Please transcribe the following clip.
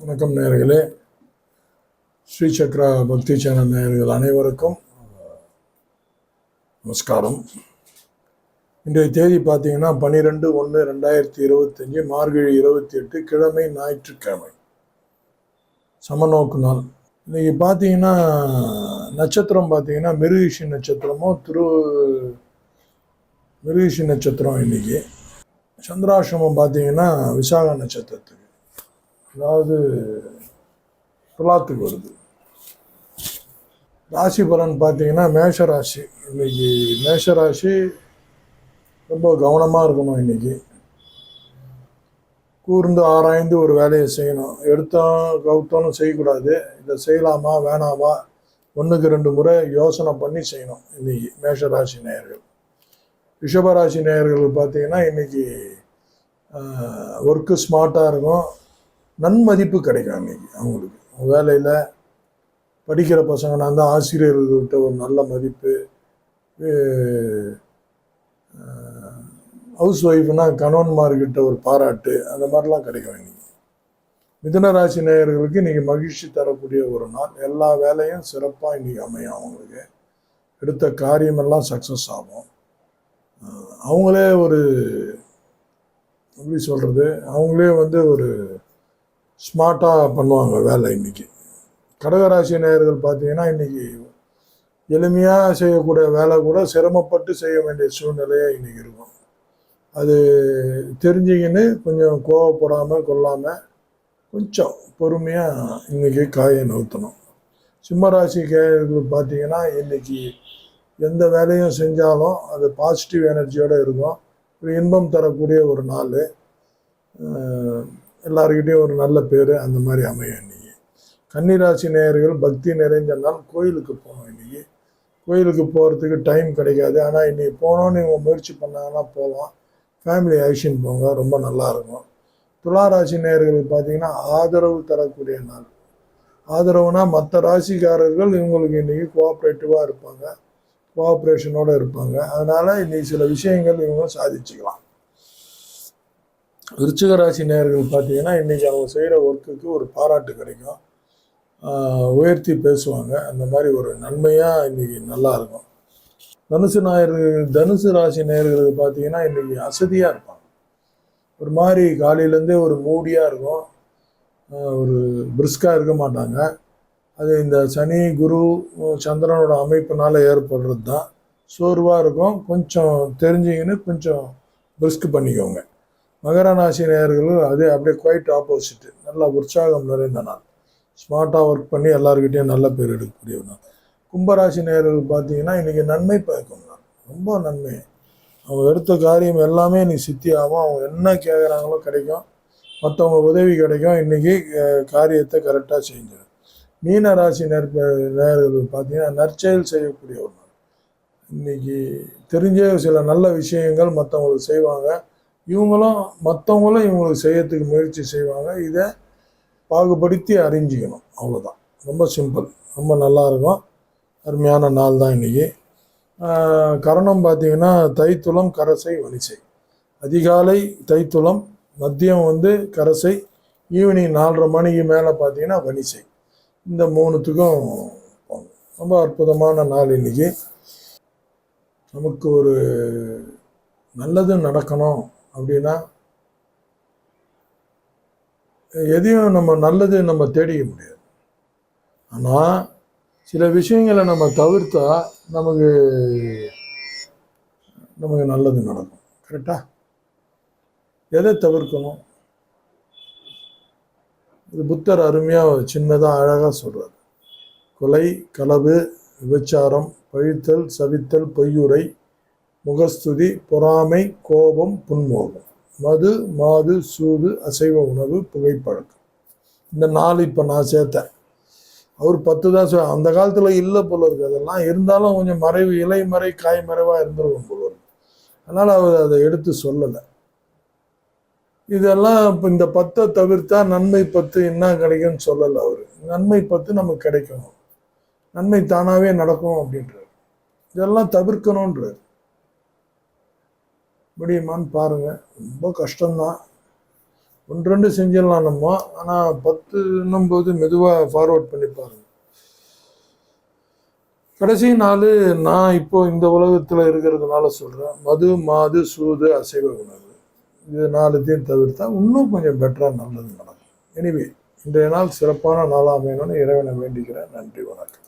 வணக்கம் நேயர்களே. ஸ்ரீ சக்ரா பக்தி சேனல் நேயர்கள் அனைவருக்கும் நமஸ்காரம். இன்றைய தேதி பார்த்தீங்கன்னா பன்னிரெண்டு ஒன்று ரெண்டாயிரத்தி இருபத்தஞ்சி மார்கழி இருபத்தி எட்டு கிழமை ஞாயிற்றுக்கிழமை. சமநோக்கு நாள். இன்னைக்கு பார்த்தீங்கன்னா நட்சத்திரம் பார்த்தீங்கன்னா மிருகிஷி நட்சத்திரமும் திரு மிருகிஷி நட்சத்திரம் இன்னைக்கு. சந்திராசிரமம் பார்த்தீங்கன்னா விசாக நட்சத்திரத்துக்கு. அதாவது துலாத்துக்கு வருது. ராசி பலன் பார்த்தீங்கன்னா மேஷ ராசி இன்னைக்கு மேஷ ராசி ரொம்ப கவனமாக இருக்கணும் இன்னைக்கு. கூர்ந்து ஆராய்ந்து ஒரு வேலையை செய்யணும். எடுத்தோம் கவுத்தோன்னு செய்யக்கூடாது. இதை செய்யலாமா வேணாமா? ஒன்றுக்கு ரெண்டு முறை யோசனை பண்ணி செய்யணும் இன்னைக்கு மேஷ ராசி நேயர்கள். ரிஷபராசி நேயர்கள் பார்த்தீங்கன்னா இன்னைக்கு ஒர்க்கு ஸ்மார்ட்டாக இருக்கும். நன்மதிப்பு கிடைக்கும் அன்னைக்கு அவங்களுக்கு. வேலையில் படிக்கிற பசங்கன்னா இருந்தால் ஆசிரியர்கள்கிட்ட ஒரு நல்ல மதிப்பு. ஹவுஸ் ஒய்ஃப்னா கணவன்மார்கிட்ட ஒரு பாராட்டு அந்த மாதிரிலாம் கிடைக்கும் இன்னைக்கு மிதுன ராசி நேயர்களுக்கு இன்றைக்கி மகிழ்ச்சி தரக்கூடிய ஒரு நாள். எல்லா வேலையும் சிறப்பாக இன்றைக்கி அமையும் அவங்களுக்கு. எடுத்த காரியமெல்லாம் சக்ஸஸ் ஆகும். அவங்களே ஒரு எப்படி சொல்கிறது அவங்களே வந்து ஒரு ஸ்மார்ட்டாக பண்ணுவாங்க வேலை இன்னைக்கு. கடகராசி நேயர்கள் பார்த்தீங்கன்னா இன்னைக்கு எளிமையாக செய்யக்கூடிய வேலை கூட சிரமப்பட்டு செய்ய வேண்டிய சூழ்நிலையாக இன்னைக்கு இருக்கும். அது தெரிஞ்சிக்கின்னு கொஞ்சம் கோவப்படாமல் கொள்ளாமல் கொஞ்சம் பொறுமையாக இன்னைக்கு காயை நவுத்தணும். சிம்மராசி கேயர்கள் பார்த்தீங்கன்னா இன்னைக்கு எந்த வேலையும் செஞ்சாலும் அது பாசிட்டிவ் எனர்ஜியோடு இருக்கும். ஒரு இன்பம் தரக்கூடிய ஒரு நாள். எல்லாருக்கிட்டையும் ஒரு நல்ல பேர் அந்த மாதிரி அமையும் இன்னைக்கு. கன்னிராசி நேயர்கள் பக்தி நிறைஞ்ச நாள் கோயிலுக்கு போகணும் இன்றைக்கி கோயிலுக்கு போகிறதுக்கு டைம் கிடைக்காது. ஆனால் இன்றைக்கி போகணுன்னு இவங்க முயற்சி பண்ணாங்கன்னா போகலாம். ஃபேமிலி ஆக்ஷன் போங்க. ரொம்ப நல்லா இருக்கும். துளாராசி நேயர்கள் பார்த்தீங்கன்னா ஆதரவு தரக்கூடிய நாள். ஆதரவுனா மற்ற ராசிக்காரர்கள் இவங்களுக்கு இன்னைக்கு கோஆப்ரேட்டிவாக இருப்பாங்க. கோஆப்ரேஷனோடு இருப்பாங்க. அதனால் இன்றைக்கி சில விஷயங்கள் இவங்க சாதிச்சுக்கலாம். விருச்சிக ராசி நேயர்கள் பார்த்தீங்கன்னா இன்றைக்கி அவங்க செய்கிற ஒர்க்குக்கு ஒரு பாராட்டு கிடைக்கும். உயர்த்தி பேசுவாங்க. அந்த மாதிரி ஒரு நன்மையாக இன்றைக்கி நல்லா இருக்கும். தனுசு நாயர் தனுசு ராசி நேர்களுக்கு பார்த்தீங்கன்னா இன்றைக்கி அசதியாக இருப்பாங்க. ஒரு மாதிரி காலையிலேருந்தே ஒரு மூடியாக இருக்கும். ஒரு பிரிஸ்காக இருக்க மாட்டாங்க. அது இந்த சனி குரு சந்திரனோட அமைப்பினால் ஏற்படுறது தான் சோர்வாக இருக்கும். கொஞ்சம் தெரிஞ்சிங்கன்னு கொஞ்சம் பிரிஸ்க் பண்ணிக்கோங்க. மகர ராசி நேயர்களும் அது அப்படியே குவைட் ஆப்போசிட்டு நல்லா உற்சாகம் நிறைந்த நாள். ஸ்மார்ட்டாக ஒர்க் பண்ணி எல்லாருக்கிட்டையும் நல்ல பேர் எடுக்கக்கூடிய நாள். கும்பராசி நேயர்கள் பார்த்தீங்கன்னா இன்றைக்கி நன்மை பயக்கும் நாள். ரொம்ப நன்மை. அவங்க எடுத்த காரியம் எல்லாமே இன்றைக்கி சித்தி ஆகும் அவங்க என்ன கேட்குறாங்களோ கிடைக்கும். மற்றவங்க உதவி கிடைக்கும். இன்றைக்கி காரியத்தை கரெக்டாக செஞ்சிடும் மீன ராசி நெற்ப நேயர்கள் பார்த்தீங்கன்னா நற்செயல் செய்யக்கூடிய ஒரு நாள். இன்னைக்கு தெரிஞ்ச சில நல்ல விஷயங்கள் மற்றவங்களுக்கு செய்வாங்க. இவங்களும் மற்றவங்களும் இவங்களுக்கு செய்யறதுக்கு முயற்சி செய்வாங்க. இதை பாகுபடுத்தி அறிஞ்சிக்கணும். அவ்வளோதான் ரொம்ப சிம்பிள் ரொம்ப நல்லா இருக்கும். அருமையான நாள் தான் இன்றைக்கி கரணம் பார்த்திங்கன்னா தைத்துளம் கரசை வனிசை அதிகாலை தைத்துளம் மதியம் வந்து கரசை ஈவினிங் நாலரை மணிக்கு மேலே பார்த்தீங்கன்னா வனிசை இந்த மூணுத்துக்கும் ரொம்ப அற்புதமான நாள் இன்றைக்கி நமக்கு ஒரு நல்லது நடக்கணும். அப்படின்னா எதையும் நம்ம நல்லது நம்ம தேடிக்க முடியாது. ஆனால் சில விஷயங்களை நம்ம தவிர்த்தா நமக்கு நமக்கு நல்லது நடக்கும். கரெக்டா? எதை தவிர்க்கணும்? இது புத்தர் அருமையாக சின்னதாக அழகாக சொல்கிறார் கொலை களவு விபச்சாரம் பழித்தல் சவித்தல் பொய்யுரை முகஸ்துதி பொறாமை கோபம் புன்மோகம். மது மாது சூது அசைவ உணவு புகைப்பழக்கம். இந்த நாலு இப்போ நான் சேர்த்தேன். அவர் பத்து தான் அந்த காலத்தில் இல்லை போல இருக்கு. அதெல்லாம் இருந்தாலும் கொஞ்சம் மறைவு இலை மறை காய் மறைவாக இருந்திருக்கும் போல இருக்கு. அதனால் அவர் அதை எடுத்து சொல்லலை. இதெல்லாம் இப்போ இந்த பத்தை தவிர்த்தா நன்மை பத்து என்ன கிடைக்கும்னு சொல்லலை அவர். நன்மை பத்து நமக்கு கிடைக்கணும். நன்மை தானாகவே நடக்கும் அப்படின்றார். இதெல்லாம் தவிர்க்கணுன்றார் முடியுமான்னு பாருங்கள் ரொம்ப கஷ்டம்தான். ஒன்று ரெண்டு செஞ்சிடலாம் நம்ம. ஆனால் பத்துன்னும் போது மெதுவாக ஃபார்வர்ட் பண்ணி பாருங்கள் கடைசி நாள் நான் இப்போ இந்த உலகத்தில் இருக்கிறதுனால சொல்கிறேன் மது மாது சூது அசைவ உணவு. இது நாலுத்தையும் தவிர்த்தா இன்னும் கொஞ்சம் பெட்டராக நல்லது நடக்கும். எனிவே இன்றைய நாள் சிறப்பான நாளாக அமையணும்னு இறைவனை வேண்டிக்கிறேன். நன்றி வணக்கம்.